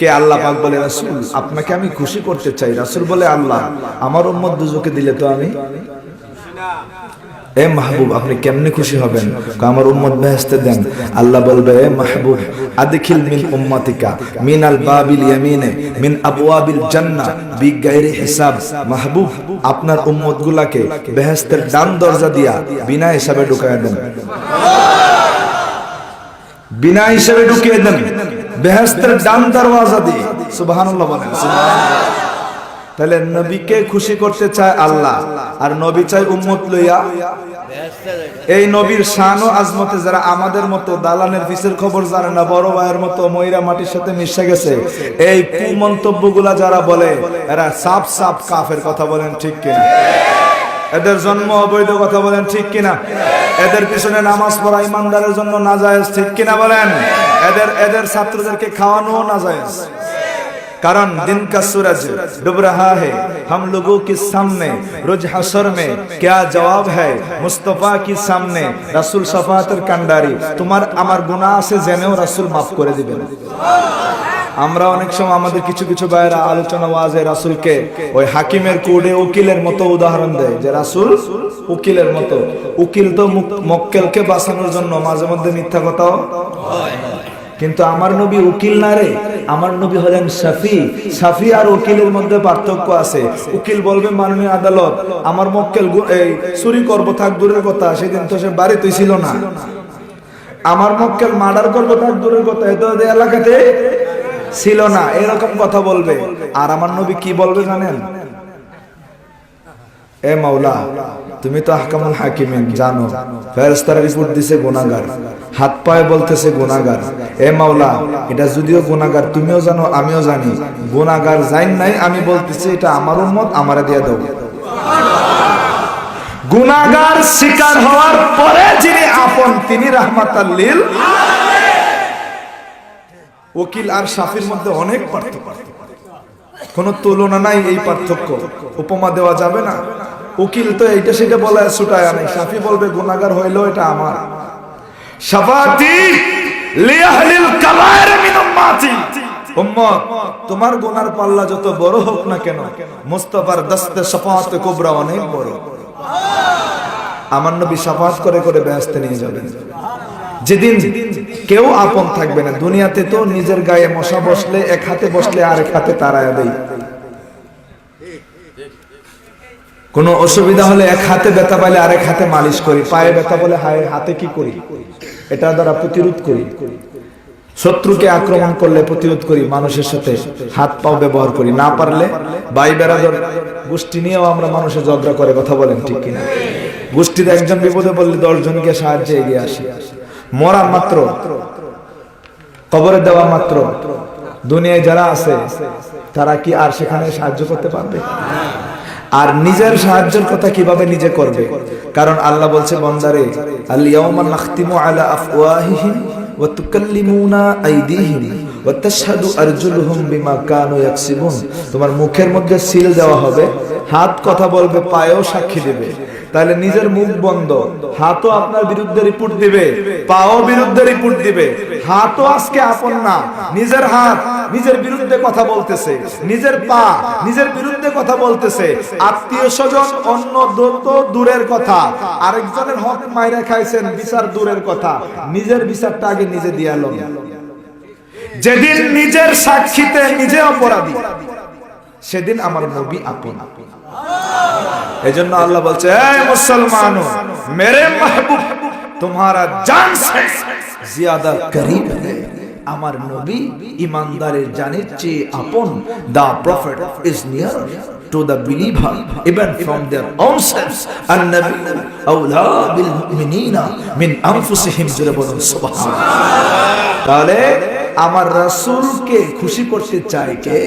কে আল্লাহ পাক বলে, রাসূল, আপনাকে আমি খুশি করতে চাই। রাসূল বলে, আল্লাহ, আমার উম্মত দুজকে দিলে তো আমি? এ মাহবুব, আপনি কেমনে খুশি হবেন? আমার উম্মত বেহেশতে দেন। আল্লাহ বলবে, এ মাহবুব, আদখিল মিন উম্মাতিকা মিন আল বাবিল ইয়ামিনে, মিন আবওয়াবিল জান্নাহ, বিগাইরি হিসাব। মাহবুব, আপনার উম্মত গুলাকে বেহেশতের ডান দরজা দিয়া বিনা হিসাবে ঢুকায় দেন। বিনা হিসাবে ঢুকিয়ে দেন। বেহেশতের ডান দরওয়াজা দিয়ে। সুবহানাল্লাহ বলেন। তাহলে নবীকে খুশি করতে চায় আল্লাহ, আর নবী চায় উম্মত লইয়া। এই নবীর শান ও আজমতে যারা আমাদের মতো দালানের পিসের খবর জানে না, বড় ভাইয়ের মতো ময়রা মাটির সাথে মিশে গেছে, এই কুমন্তব্যগুলা যারা বলে, এরা সাপ সাপ কাফের কথা বলেন ঠিক কিনা? এদের জন্ম অবৈধ কথা বলেন ঠিক কিনা? এদের পিছনে নামাজ পড়া ইমানদারের জন্য না যায় ঠিক কিনা বলেন? এদের এদের ছাত্রদেরকে খাওয়ানো নাজায়েজ कारण दिन का सूरज डूब रहा है हम लोगों के सामने रोज हसर में क्या जवाब है मुस्तफा के सामने রাসূল সাফাতের কান্ডারি তোমার আমার গুনাহ আছে জেনেও রাসূল মাফ করে দিবেন আমরা অনেক সময় আমাদের কিছু কিছু ভাইয়েরা আলোচনা ওয়াজে রাসূলকে ওই হাকিমের কোডে উকিলের মতো উদাহরণ দেয় যে, রাসূল, উকিলের মতো। উকিল তো মুক- মক্কেলকে বাঁচানোর জন্য মাঝে মধ্যে মিথ্যা কথাও কিন্তু আমার নবী উকিল না রে। আমার নবী হলেন সাফি সাফি আর উকিলের মধ্যে পার্থক্য আছে। উকিল বলবে, মাননীয় আদালত, আমার মক্কেল এই চুরি করব, থাক দূরের কথা। সেদিন তো সে বাড়িতেই ছিল না। আমার মক্কেল মার্ডার করব, থাক দূরের কথা। এত এলাকাতে ছিল না, এরকম কথা বলবে। আর আমার নবী কি বলবে জানেন? এ মাওলা, তুমি তো আহকামুল হাকিমিন, জানো, ফেরেশতারা রিপোর্ট দিছে গুনাহগার, হাত পায়ে বলতেছে গুনাহগার। এ মাওলা, এটা যদিও গুনাহগার, তুমিও জানো, আমিও জানি, গুনাহগার জাইন নাই, আমি বলতেছি এটা আমার উম্মত, আমারে দিয়ে দাও। গুনাহগার শিকার হওয়ার পরে যিনি আপন, তিনি রাহমাতাল লিল উকিল আর সাফির মধ্যে অনেক পার্থক্য। কোনো তুলনা নাই এই পার্থক্য। উপমা দেওয়া যাবে না। উকিল তো এইটা সেটা বলে ছুটায় আনে। সাফি বলবে গুনাগার হইলেও এটা আমার। শাফাতি লিয়াহলিল কাবায়ের মিন উম্মাতি। উম্মত, তোমার গুনার পাল্লা যত বড় হোক না কেন, মুস্তাফার দস্তে শাফাত কুবরা অনেক বড়। আমার নবী শাফাত করে করে ব্যস্ত নিয়ে যাবেন। যেদিন কেউ আপন থাকবে না। দুনিয়াতে তো নিজের গায়ে মশা বসলে, এক হাতে বসলে আরেক হাতে তারায় দেয় কোনো অসুবিধা হলে এক হাতে ব্যথা পাইলে আরেক হাতে মালিশ করি। পায়ে ব্যথা বলে, হায়, হাতে কি করি? এটা দ্বারা প্রতিরোধ করি। শত্রুকে আক্রমণ করলে প্রতিরোধ করি, মানুষের সাথে হাত পাও ব্যবহার করি। না পারলে বাই বেড়াদর গোষ্ঠী নিয়েও আমরা মানুষের ঝগড়া করে, কথা বলেন ঠিক কিনা? গোষ্ঠীর একজন বিপদে বললে দশ জনকে সাহায্যে এগিয়ে আসি। মরা মাত্র, কবরে দেওয়া মাত্র, দুনিয়ায় যারা আছে, তারা কি আর সেখানে সাহায্য করতে পারবে? আর নিজের সাহায্যের কথা কীভাবে নিজে করবে? কারণ আল্লাহ বলছে, বন্দারে আল্লাহ আলা আফওয়াহিহিম ওয়া তুকাল্লিমুনা আইদিহিম। ওয়া তাশহাদু আরজুলুহুম বিমা কানু ইয়াকসিবুন। তোমার মুখের মধ্যে সিল দেওয়া হবে, হাত কথা বলবে, পায়েও সাক্ষী দেবে। তাহলে নিজের মুখ বন্ধ, হাতও আপনার বিরুদ্ধে রিপোর্ট দিবে, পাও বিরুদ্ধে রিপোর্ট দিবে। হাতও আজকে আপন না, নিজের হাত নিজের বিরুদ্ধে কথা বলতেছে, নিজের পা নিজের বিরুদ্ধে কথা বলতেছে। আত্মীয় স্বজন, অন্য দূর- তো দূরের কথা, আরেকজনের হক মাইরা খাইছেন, বিচার দূরের কথা, নিজের বিচারটা আগে নিজে দিয়াল যেদিন নিজের সাক্ষীতে নিজে অপরাধী, সেদিন আমার নবী আপন। এই জন্য আল্লাহ বলছে মুসলমান, মেরে মাহবুব, তোমারা জান জিয়াদা আমার নবী ইমানদারের জানের চেয়ে আপন। The prophet is near to the believer, even from their own selves النبي أولى بالمؤمنين তাহলে আমার রাসুলকে খুশি করতে চাই কে?